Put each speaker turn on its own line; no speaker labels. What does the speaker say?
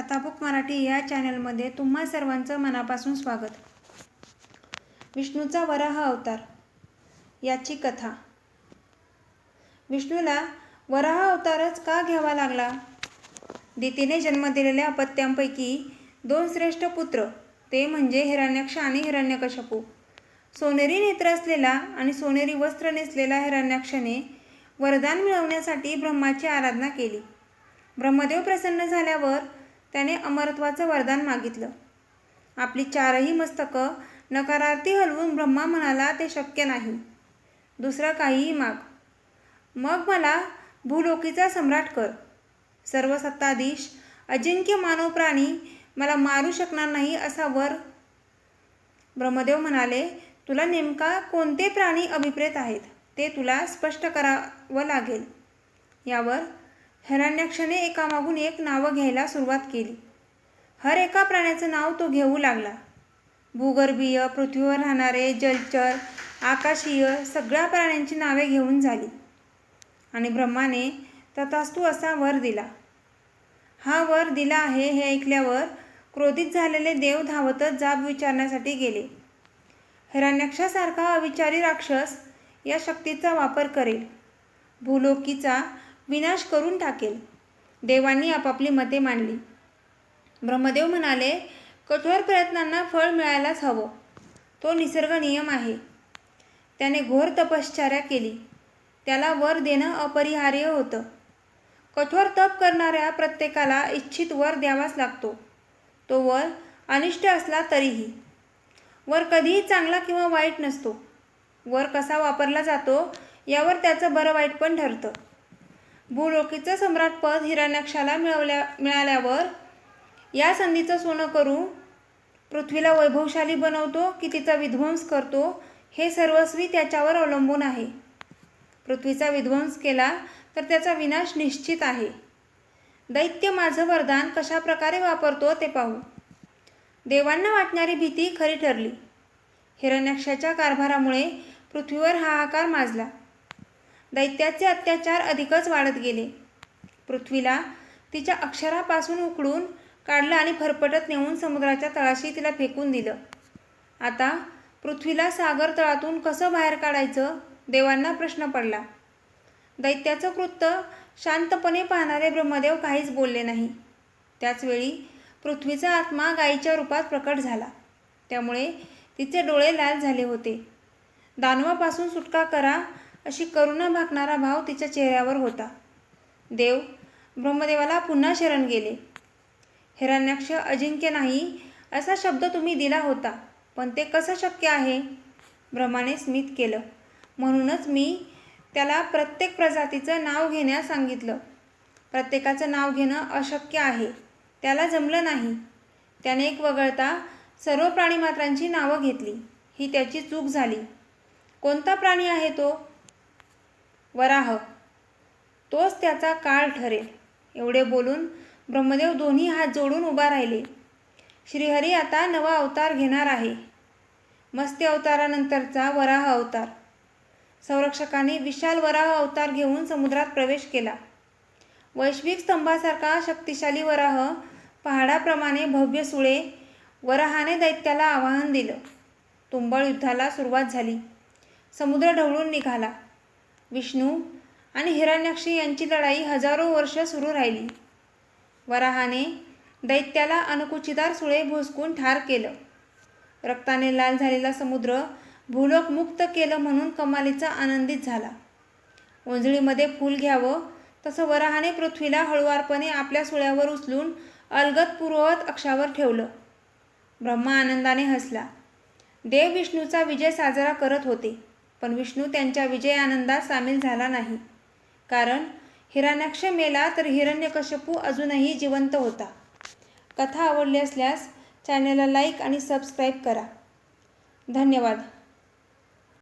कथाबुक मराठी या चॅनलमध्ये तुम्हा सर्वांचं मनापासून स्वागत. विष्णूचा वराह अवतार याची कथा. विष्णूला वराह अवतारच का घ्यावा लागला? दितीने जन्म दिलेल्या अपत्यांपैकी दोन श्रेष्ठ पुत्र ते म्हणजे हिरण्यक्ष आणि हिरण्यकशपू सोनेरी नेत्र असलेला आणि सोनेरी वस्त्र नेसलेला हिरण्याक्षने वरदान मिळवण्यासाठी ब्रह्माची आराधना केली. ब्रह्मदेव प्रसन्न झाल्यावर त्याने अमरत्वाचं वरदान मागितलं. आपली चारही मस्तकं नकारार्थी हलवून ब्रह्मा म्हणाला ते शक्य नाही. दुसरं काहीही माग. मग मला भूलोकीचा सम्राट कर. सर्व सत्ताधीश अजिंक्य मानव प्राणी मला मारू शकणार नाही असा वर. ब्रह्मदेव म्हणाले तुला नेमका कोणते प्राणी अभिप्रेत आहेत? ते तुला स्पष्ट करावं लागेल. यावर हिरण्याक्षने एकामागून एक नावं घ्यायला सुरुवात केली. हर एका प्राण्याचं नाव तो घेऊ लागला. भूगर्भीय पृथ्वीवर राहणारे जलचर आकाशीय सगळ्या प्राण्यांची नावे घेऊन झाली. आणि ब्रह्माने तथास्तू असा वर दिला. हा वर दिला आहे हे ऐकल्यावर क्रोधित झालेले देव धावतच जाब विचारण्यासाठी गेले. हिरण्याक्षासारखा अविचारी राक्षस या शक्तीचा वापर करेल. भूलोकीचा विनाश करून टाकेल. देवांनी आपापली मते मांडली. ब्रह्मदेव म्हणाले कठोर प्रयत्नांना फळ मिळायलाच हवं. तो निसर्ग नियम आहे. त्याने घोर तपश्चर्या केली. त्याला वर देणं अपरिहार्य होतं. कठोर तप करणाऱ्या प्रत्येकाला इच्छित वर द्यावाच लागतो. तो वर अनिष्ट असला तरीही. वर कधीही चांगला किंवा वाईट नसतो. वर कसा वापरला जातो यावर त्याचं बरं वाईट पण ठरतं. भूलोकीचं सम्राटपद हिरण्याक्षाला मिळवल्या मिळाल्यावर या संधीचं सोनं करू पृथ्वीला वैभवशाली बनवतो की तिचा विध्वंस करतो हे सर्वस्वी त्याच्यावर अवलंबून आहे. पृथ्वीचा विध्वंस केला तर त्याचा विनाश निश्चित आहे. दैत्य माझं वरदान कशा प्रकारे वापरतो ते पाहू. देवांना वाटणारी भीती खरी ठरली. हिरण्याक्षाच्या कारभारामुळे पृथ्वीवर हाहाकार माजला. दैत्याचे अत्याचार अधिकच वाढत गेले. पृथ्वीला तिच्या अक्षरापासून उकडून काढलं आणि फरफटत नेऊन समुद्राच्या तळाशी तिला फेकून दिलं. आता पृथ्वीला सागर तळातून कसं बाहेर काढायचं? देवांना प्रश्न पडला. दैत्याचं कृत्य शांतपणे पाहणारे ब्रह्मदेव काहीच बोलले नाही. त्याचवेळी पृथ्वीचा आत्मा गायीच्या रूपात प्रकट झाला. त्यामुळे तिचे डोळे लाल झाले होते. दानवापासून सुटका करा अशी करुणा भाकणारा भाव तिच्या चेहऱ्यावर होता. देव ब्रह्मदेवाला पुन्हा शरण गेले. हिरण्याक्ष अजिंक्य नाही असा शब्द तुम्ही दिला होता पण ते कसं शक्य आहे? ब्रह्माने स्मित केलं. म्हणूनच मी त्याला प्रत्येक प्रजातीचं नाव घेण्यास सांगितलं. प्रत्येकाचं नाव घेणं अशक्य आहे त्याला जमलं नाही. त्याने एक वगळता सर्व प्राणीमात्रांची नावं घेतली. ही त्याची चूक झाली. कोणता प्राणी आहे तो? वराह. तोच त्याचा काळ ठरेल. एवढे बोलून ब्रह्मदेव दोन्ही हात जोडून उभा राहिले. श्रीहरी आता नवा अवतार घेणार आहे. मस्ती अवतारानंतरचा वराह अवतार. संरक्षकाने विशाल वराह अवतार घेऊन समुद्रात प्रवेश केला. वैश्विक स्तंभासारखा शक्तिशाली वराह पहाडाप्रमाणे भव्य सुळे वराहाने दैत्याला आवाहन दिलं. तुंबळ युद्धाला सुरुवात झाली. समुद्र ढवळून निघाला. विष्णू आणि हिरण्याक्षी यांची लढाई हजारो वर्ष सुरू राहिली. वराहाने दैत्याला अनकुचिदार सुळे भुसकून ठार केलं. रक्ताने लाल झालेला समुद्र भूलोक मुक्त केलं म्हणून कमालीचा आनंदित झाला. ओंजळीमध्ये फूल घ्यावं तसं वराहाने पृथ्वीला हळुवारपणे आपल्या सुळ्यावर उचलून अलगत पूर्ववत अक्षावर ठेवलं. ब्रह्मा आनंदाने हसला. देव विष्णूचा विजय साजरा करत होते. पण विष्णू त्यांच्या विजय आनंदात सामील झाला नाही. कारण हिराण्याक्ष मेला तर हिरण्यकश्यपू अजूनही जिवंत होता. कथा आवडली असल्यास चॅनलला लाईक आणि सबस्क्राईब करा. धन्यवाद.